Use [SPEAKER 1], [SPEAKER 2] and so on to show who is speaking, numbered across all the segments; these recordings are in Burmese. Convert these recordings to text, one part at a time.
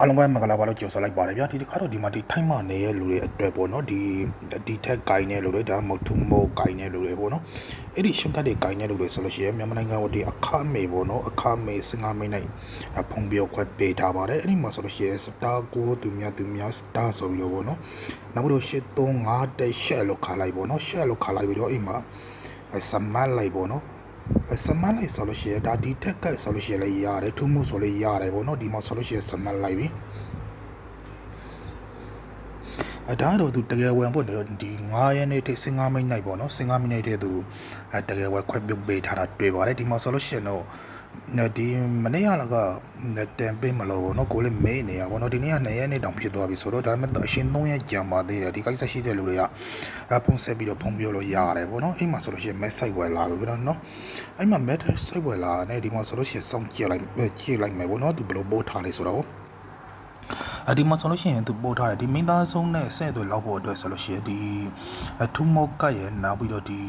[SPEAKER 1] အားလုံးပဲမင်္ဂလာပါလို့ကြိုဆိုလိုက်ပါတယ်ဗျာဒီတစ်ခါတော့ဒီမှာဒီထိုင်းမနေရဲ့လူတွေအတွက်ပေါ့နော်ဒီဒီထက်ဂိုင်းတဲ့လူတွေဒါမှမဟုတ်ထူမိုးဂိုင်းတဲ့လူတွေပေါ့နော်အဲ့ဒီရှင်းကတ်တွေဂိုင်းတဲ့လူတွေဆိုလို့ရှိရင်မြန်မာနိုင်ငံကဒီအခမေပေါ့နော်အခမေစင်ကာမိနိုင်ဖုံပြောခွဲပေးထားပါတယ်အဲ့ဒီမှာဆိုလို့ရှိရင်စတာကိုသူများသူများစတာဆိုပြီးတော့ပေါ့နော်နောက်ပြီးတော့ရှစ်3 5တက်ရှက်လို့ခါလိုက်ပေါ့နော်ရှက်လို့ခါလိုက်ပြီးတော့အိမ်မှာစမတ်လိုက်ပေါ့နော် စမတ်လိုက်ဆိုလို့ရှိရင်ဒါဒီထက်ကဆိုလို့ရှိရင်လည်းရတယ်ထူးမှုဆိုလည်းရတယ်ပေါ့နော်ဒီမှာဆိုလို့ရှိရင်စမတ်လိုက်ပြီအဒါတော့သူတကယ်ဝင်ပေါ့နော်ဒီ9ရက်နေ့ထိစင်ကာမိတ်နိုင်ပေါ့နော်စင်ကာမိတ်နိုင်တဲ့သူအဲတကယ်ဝင်ခွဲပြုတ်ပေးထားတာတွေ့ပါတယ်ဒီမှာဆိုလို့ရှိရင်တော့ ဒီမနေ့ကလည်းကတန်ပေးမလို့ပေါ့နော်ကိုလည်းမေးနေရပေါ့နော်ဒီနေ့က2ရက်နေ့တောင်ဖြစ်သွားပြီဆိုတော့ဒါပေမဲ့အရှင်3ရက်ကြာပါသေးတယ်ဒီကိစ္စရှိတဲ့လူတွေကဖုန်းဆက်ပြီးတော့ဖုန်းပြောလို့ရတယ်ပေါ့နော်အိမ်မှာဆိုလို့ရှိရင် mess site ဝယ်လာပြီပေါ့နော်အဲ့မှာ mess site ဝယ်လာနဲ့ဒီမှာဆိုလို့ရှိရင်စောင့်ကြည့်လိုက်ကြည့်လိုက်မယ်ပေါ့နော်သူဘယ်လိုပို့ထားလဲဆိုတော့အဒီမှာဆိုလို့ရှိရင်သူပို့ထားတယ်ဒီမိသားစုနဲ့ဆက်သွယ်လောက်ဖို့အတွက်ဆိုလို့ရှိရင်ဒီအထူးမော့ကရဲ့နောက်ပြီးတော့ဒီ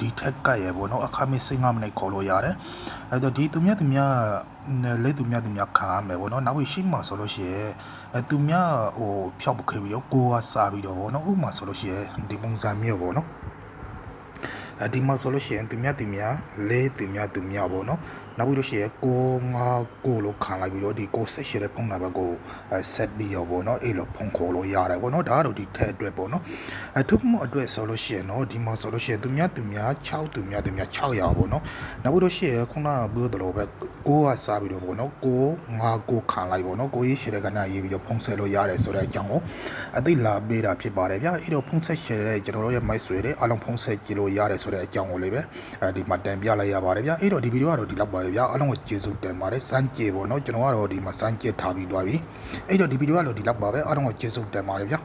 [SPEAKER 1] ဒီထက်ကရဲ့ပေါ့နော်အခါမစင်ငါမနဲ့ခေါ်လို့ရတယ်အဲ့တော့ဒီသူမြတ်သူမြတ်လေသူမြတ်သူမြတ်ခါမယ်ပေါ့နော်နောက်ပြီးရှိမှဆိုလို့ရှိရင်အဲသူမြတ်ဟိုဖြောက်ပခဲ့ပြီးတော့ကိုကစားပြီးတော့ပေါ့နော်ဥပမာဆိုလို့ရှိရင်ဒီပုံစံမျိုးပေါ့နော်အ ဒီမှာဆိုလို့ရှိရင်သူမြတ်သူမြတ်လေးသူမြတ်သူမြတ်ပေါ့နော်နောက်ပြီးလို့ရှိရင်ကိုငါကိုလို့ခံလိုက်ပြီးတော့ဒီကိုဆက်ရှိတဲ့ဖုန်းနံပါတ်ကိုဆက်ပြီးရောပေါ့နော်အဲ့လိုဖုန်းခေါ်လို့ရတယ်ပေါ့နော်ဒါကတော့ဒီထက်အတွက်ပေါ့နော်အထုပ်မအတွက်ဆိုလို့ရှိရင်တော့ဒီမှာဆိုလို့ရှိရင်သူမြတ်သူမြတ်6သူမြတ်သူမြတ်600ပေါ့နော်နောက်ပြီးလို့ရှိရင်ခုနကပြောသလိုပဲကိုကစားပြီးတော့ပေါ့နော်ကိုငါကိုခံလိုက်ပေါ့နော်ကိုရေးရှိတဲ့ကဏ္ဍရေးပြီးတော့ဖုန်းဆက်လို့ရတယ်ဆိုတဲ့အကြောင်းကိုအသိလာပေးတာဖြစ်ပါတယ်ဗျာအဲ့တော့ဖုန်းဆက်ရှိတဲ့ကျွန်တော်တို့ရဲ့မိုက်ဆွေတွေအားလုံးဖုန်းဆက်ကြည့်လို့ရတယ်ဆိုတဲ့အကြောင်းကိုလေးပဲအဲဒီမှာတင်ပြလိုက်ရပါတယ်ဗျာအဲ့တော့ဒီဗီဒီယိုကတော့ဒီလောက်ပါပဲဗျာအားလုံးကိုကျေးဇူးတင်ပါတယ်စမ်းကြည့်ပေါ့နော်ကျွန်တော်ကတော့ဒီမှာစမ်းကြည့်ထားပြီးသွားပြီအဲ့တော့ဒီဗီဒီယိုကတော့ဒီလောက်ပါပဲအားလုံးကိုကျေးဇူးတင်ပါတယ်ဗျာ